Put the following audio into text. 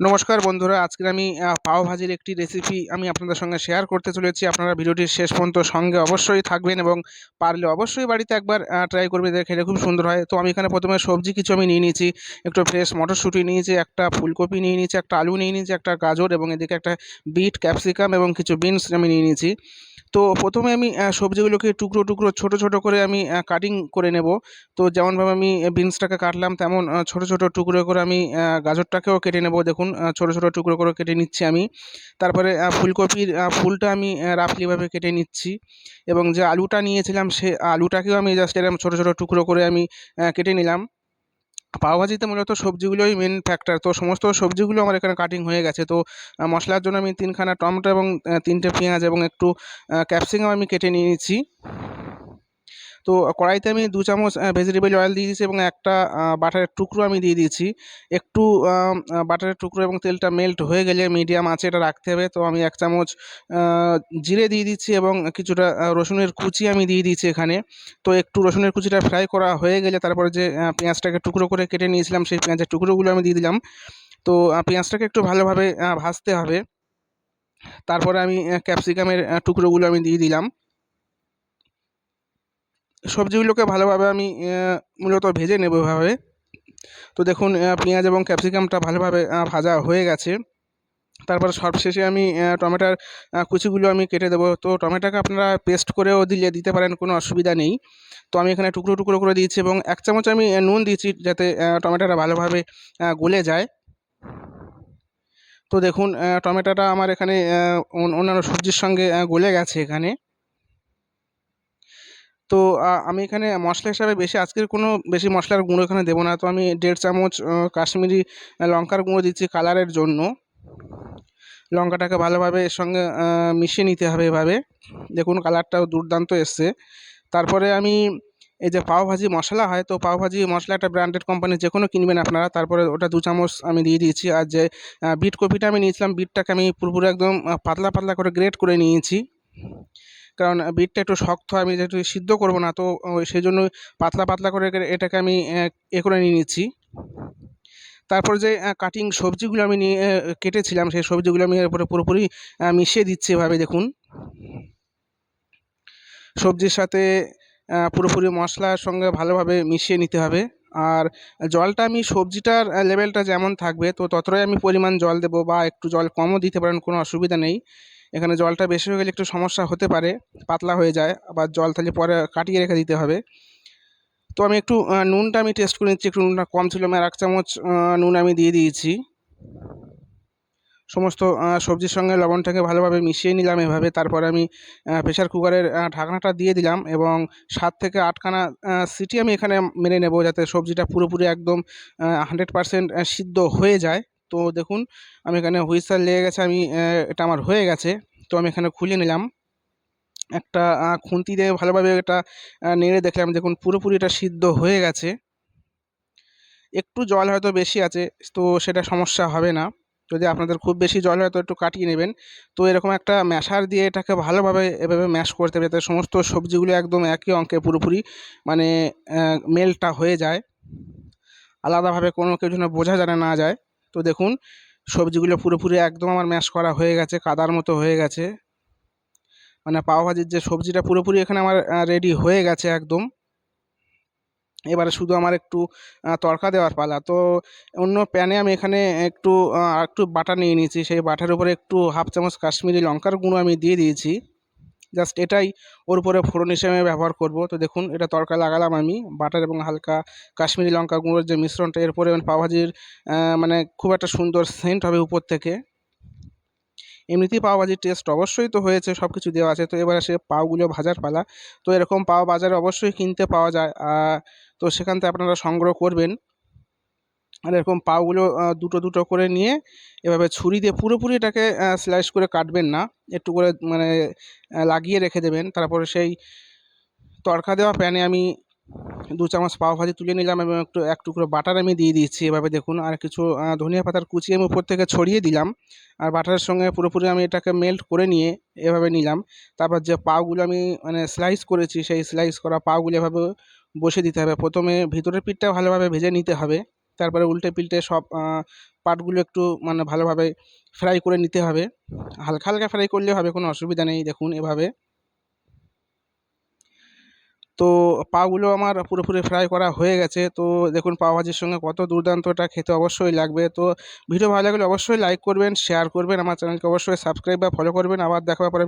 নমস্কার বন্ধুরা আজকে আমি পাও ভাজির একটি রেসিপি আমি আপনাদের সঙ্গে শেয়ার করতে চলেছি। আপনারা ভিডিওটির শেষ পর্যন্ত সঙ্গে অবশ্যই থাকবেন এবং পারলে অবশ্যই বাড়িতে একবার ট্রাই করবে দেখে খুব সুন্দর হয়। তো আমি এখানে প্রথমে সবজি কিছু আমি নিয়ে নিয়েছি, একটু ফ্রেশ মটরশুঁটি নিয়েছি, একটা ফুলকপি নিয়ে নিয়েছি, একটা আলু নিয়ে নিয়েছি, একটা গাজর এবং এদিকে একটা বিট ক্যাপসিকাম এবং কিছু বিনস আমি নিয়ে নিয়েছি। তো প্রথমে আমি সবজিগুলোকে টুকরো টুকরো, ছোট ছোট করে আমি কাটিং করে নেব। তো যেমনভাবে আমি বিনসটাকে কাটলাম, তেমন ছোট ছোট টুকরো করে আমি গাজরটাকেও কেটে নেব। দেখুন আহ, ছোট ছোট টুকরো করে কেটে নিচ্ছি আমি। তারপরে ফুলকপির ফুলটা আমি রাফলিভাবে কেটে নিচ্ছি। এবং যে আলুটা নিয়েছিলাম সে আলুটাকেও আমি জাস্ট এরকম ছোট ছোট টুকরো করে আমি কেটে নিলাম। পাওভাজিতে মূলত সবজিগুলোই মেন ফ্যাক্টর তো সমস্ত সবজিগুলো আমার এখানে কাটিং হয়ে গেছে। তো মশলার জন্য আমি তিনখানা টমেটো এবং তিনটে পেঁয়াজ এবং একটু ক্যাপসিকাম আমি কেটে নিয়েছি। তো কড়াইতে আমি দু চামচ ভেজিটেবল অয়েল দিয়ে দিয়েছি এবং একটা বাটারের টুকরো আমি দিয়ে দিয়েছি। একটু বাটারের টুকরো এবং তেলটা মেল্ট হয়ে গেলে মিডিয়াম আঁচে এটা রাখতে হবে। তো আমি এক চামচ জিরে দিয়ে দিচ্ছি এবং কিছুটা রসুনের কুচি আমি দিয়ে দিয়েছি এখানে। তো একটু রসুনের কুচিটা ফ্রাই করা হয়ে গেলে তারপরে যে পেঁয়াজটাকে টুকরো করে কেটে নিয়েছিলাম, সেই পেঁয়াজের টুকরোগুলো আমি দিয়ে দিলাম। তো পেঁয়াজটাকে একটু ভালোভাবে ভাজতে হবে। তারপরে আমি ক্যাপসিকামের টুকরোগুলো আমি দিয়ে দিলাম। সবজিগুলোকে ভালোভাবে আমি মূলত ভেজে নেব এভাবে। তো দেখুন পেঁয়াজ এবং ক্যাপসিকামটা ভালোভাবে ভাজা হয়ে গেছে। তারপর সবশেষে আমি টমেটোর কুচিগুলো আমি কেটে দেবো। তো টমেটোকে আপনারা পেস্ট করেও দিলে, দিতে পারেন, কোনো অসুবিধা নেই। তো আমি এখানে টুকরো টুকরো করে দিয়েছি এবং এক চামচ আমি নুন দিয়েছি যাতে টমেটোটা ভালোভাবে গলে যায়। তো দেখুন টমেটোটা আমার এখানে অন্যান্য সবজির সঙ্গে গলে গেছে এখানে। তো আমি এখানে মশলা হিসাবে বেশি, আজকের কোনো বেশি মশলার গুঁড়ো এখানে দেবো না। তো আমি দেড় চামচ কাশ্মীরি লঙ্কার গুঁড়ো দিচ্ছি কালারের জন্য। লঙ্কাটাকে ভালোভাবে এর সঙ্গে মিশিয়ে নিতে হবে এভাবে। দেখুন কালারটাও দুর্দান্ত এসছে। তারপরে আমি এই যে পাওভাজি মশলা হয়, তো পাওভাজি মশলা একটা ব্র্যান্ডেড কোম্পানির যে কোনো কিনবেন আপনারা, তারপরে ওটা দু চামচ আমি দিয়ে দিয়েছি। আর যে বিট কপিটা আমি নিয়েছিলাম, বিটটাকে আমি পুরোপুরি একদম পাতলা পাতলা করে গ্রেট করে নিয়েছি। কারণ বিটটা একটু শক্ত, আমি যেহেতু সিদ্ধ করব না, তো সেই জন্য পাতলা পাতলা করে এটাকে আমি, এ করে নিয়ে নিচ্ছি। তারপর যে কাটিং সবজিগুলো আমি নিয়ে কেটেছিলাম, সেই সবজিগুলো আমি এর উপরে পুরোপুরি মিশিয়ে দিচ্ছি এভাবে, দেখুন। সবজির সাথে পুরোপুরি মশলার সঙ্গে ভালোভাবে মিশিয়ে নিতে হবে। আর জলটা আমি সবজিটার লেভেলটা যেমন থাকবে, তো ততটাই আমি পরিমাণ জল দেবো বা একটু জল কমও দিতে পারেন, কোনো অসুবিধা নেই। এখানে জলটা বেশি হয়ে গেলে একটু সমস্যা হতে পারে, পাতলা হয়ে যায়, আবার জল তাহলে পরে কাটিয়ে রেখে দিতে হবে। তো আমি একটু নুনটা আমি টেস্ট করে নিচ্ছি, একটু নুনটা কম ছিল, আমি আর এক চামচ নুন আমি দিয়ে দিয়েছি। সমস্ত সবজির সঙ্গে লবণটাকে ভালোভাবে মিশিয়ে নিলাম এভাবে, তারপরে আমি প্রেসার কুকারের ঢাকনাটা দিয়ে দিলাম এবং সাত থেকে আটখানা সিটি আমি এখানে মেরে নেব যাতে সবজিটা পুরোপুরি একদম হান্ড্রেড পারসেন্ট সিদ্ধ হয়ে যায়। তো দেখুন, আমি এখানে হুইসেল লেগে গেছে, আমি এটা আমার হয়ে গেছে। তো আমি এখানে খুলে নিলাম। একটা খুন্তি দিয়ে ভালোভাবে এটা নেড়ে দেখলাম, দেখুন পুরোপুরি এটা সিদ্ধ হয়ে গেছে। একটু জল হয়তো বেশি আছে, তো সেটা সমস্যা হবে না। যদি আপনাদের খুব বেশি জল হয়, তো একটু কাটিয়ে নেবেন। তো এরকম একটা ম্যাশার দিয়ে এটাকে ভালোভাবে এভাবে ম্যাশ করতে হবে, যাতে সমস্ত সবজিগুলো একদম একই অঙ্কে পুরোপুরি মানে মেলটা হয়ে যায়। আলাদাভাবে কোনো কিছু যেন বোঝা যেন না যায়। তো দেখুন, সবজিগুলো পুরোপুরি একদম আমার ম্যাশ করা হয়ে গেছে, কাদার মতো হয়ে গেছে। মানে পাওভাজির যে সবজিটা পুরোপুরি এখানে আমার রেডি হয়ে গেছে একদম। এবারে শুধু আমার একটু তড়কা দেওয়ার পালা। তো অন্য প্যানে আমি এখানে একটু একটু বাটা নিয়ে নিয়েছি। সেই বাটার উপরে একটু হাফ চামচ কাশ্মীরি লঙ্কার গুঁড়ো আমি দিয়ে দিয়েছি। জাস্ট এটাই ওর উপরে ফোড়ন হিসেবে ব্যবহার করব। তো দেখুন, এটা তড়কা লাগালাম আমি। বাটার এবং হালকা কাশ্মীরি লঙ্কা গুঁড়োর যে মিশ্রণটা এরপরে মানে পাওভাজির মানে খুব একটা সুন্দর সেন্ট হবে উপর থেকে। এমনিতেই পাওভাজির টেস্ট অবশ্যই তো হয়েছে সব কিছু দেওয়া আছে। তো এবারে সে পাওগুলো ভাজার পালা। তো এরকম পাও বাজারে অবশ্যই কিনতে পাওয়া যায়। তো সেখান থেকে আপনারা সংগ্রহ করবেন। আর এরকম পাওগুলো দুটো দুটো করে নিয়ে এভাবে ছুরি দিয়ে পুরোপুরি এটাকে স্লাইস করে কাটবেন না। একটু করে মানে লাগিয়ে রেখে দেবেন। তারপরে সেই তড়কা দেওয়া প্যানে আমি দু চামচ পাও ভাজি তুলে নিলাম এবং একটু, এক টুকরো বাটার আমি দিয়ে দিচ্ছি এভাবে দেখুন। আর কিছু ধনিয়া পাতার কুচি আমি উপর থেকে ছড়িয়ে দিলাম। আর বাটারের সঙ্গে পুরোপুরি আমি এটাকে মেল্ট করে নিয়ে এভাবে নিলাম। তারপর যে পাওগুলো আমি মানে স্লাইস করেছি, সেই স্লাইস করা পাওগুলো এভাবে বসে দিতে হবে। প্রথমে ভিতরের পিঠটা ভালোভাবে ভেজে নিতে হবে। তারপরে উল্টে পিল্টে সব পার্টগুলো একটু মানে ভালোভাবে ফ্রাই করে নিতে হবে। হালকা হালকা ফ্রাই করলে হবে, কোনো অসুবিধা নেই, দেখুন এভাবে। তো পাগুলো আমার পুরোপুরি ফ্রাই করা হয়ে গেছে। তো দেখুন, পাও ভাজির সঙ্গে কত দুর্দান্ত এটা খেতে অবশ্যই লাগবে। তো ভিডিও ভালো লাগলে অবশ্যই লাইক করবেন শেয়ার করবেন, আমার চ্যানেলকে অবশ্যই সাবস্ক্রাইব বা ফলো করবেন। আবার দেখা পরে